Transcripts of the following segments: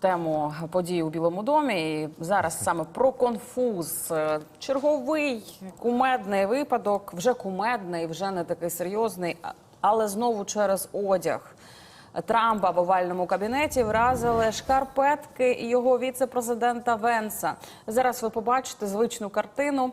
тему подій у Білому домі. І зараз саме про конфуз. Е, Черговий кумедний випадок, вже кумедний, вже не такий серйозний, але знову через одяг. Трампа в овальному кабінеті вразили шкарпетки його віце-президента Венса. Зараз ви побачите звичну картину.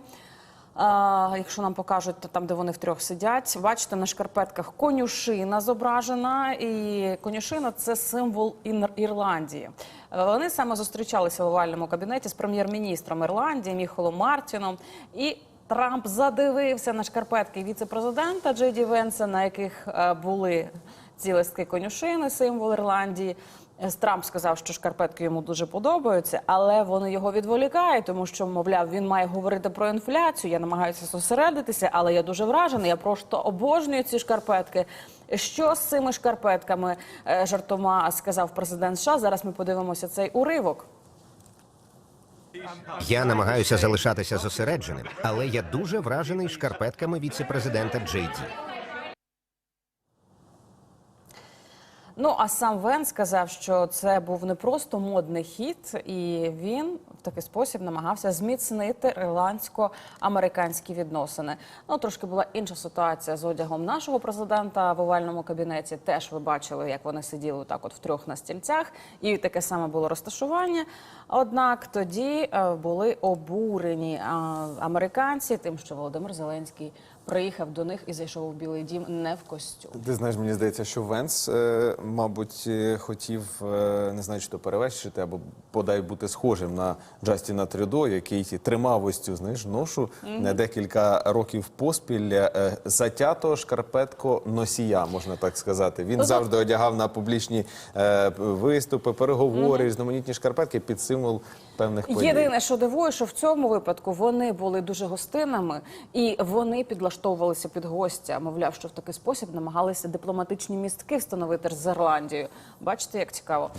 Якщо нам покажуть, то там, де вони втрьох сидять, бачите на шкарпетках конюшина зображена, і конюшина це символ Ірландії. Вони саме зустрічалися в овальному кабінеті з прем'єр-міністром Ірландії Міхолом Мартіном. І Трамп задивився на шкарпетки віце-президента Джейді Венса, на яких е, були ці листки конюшини, символ Ірландії. Е, Трамп сказав, що шкарпетки йому дуже подобаються, але вони його відволікають, тому що, мовляв, він має говорити про інфляцію. Я намагаюся зосередитися, але я дуже вражений. Я просто обожнюю ці шкарпетки. Що з цими шкарпетками е, жартома сказав президент США? Зараз ми подивимося цей уривок. Я намагаюся залишатися зосередженим, але я дуже вражений шкарпетками віце-президента Джей Ді. Ну а сам Вен сказав, що це був не просто модний хід, і він в такий спосіб намагався зміцнити ірландсько-американські відносини. Ну трошки була інша ситуація з одягом нашого президента в овальному кабінеті. Теж ви бачили, як вони сиділи так, от втрьох на стільцях, і таке саме було розташування. Однак тоді е, були обурені е, американці тим, що Володимир Зеленський приїхав до них і зайшов у Білий Дім не в костюм. Ти знаєш, мені здається, що Венс, е, мабуть, е, хотів е, не знаю, чи то перевершити або бодай бути схожим на Джастіна Трюдо, який тримав ось цю знаєш, ношу не декілька років поспіль. Е, затято шкарпетко носія, можна так сказати. Він завжди одягав на публічні виступи, переговори, різноманітні шкарпетки під символ певних подій. Єдине, що дивує, що в цьому випадку вони були дуже гостинними і вони підлаштовувалися під гостя. Мовляв, що в такий спосіб намагалися дипломатичні містки встановити з Ірландією. Бачите, як цікаво.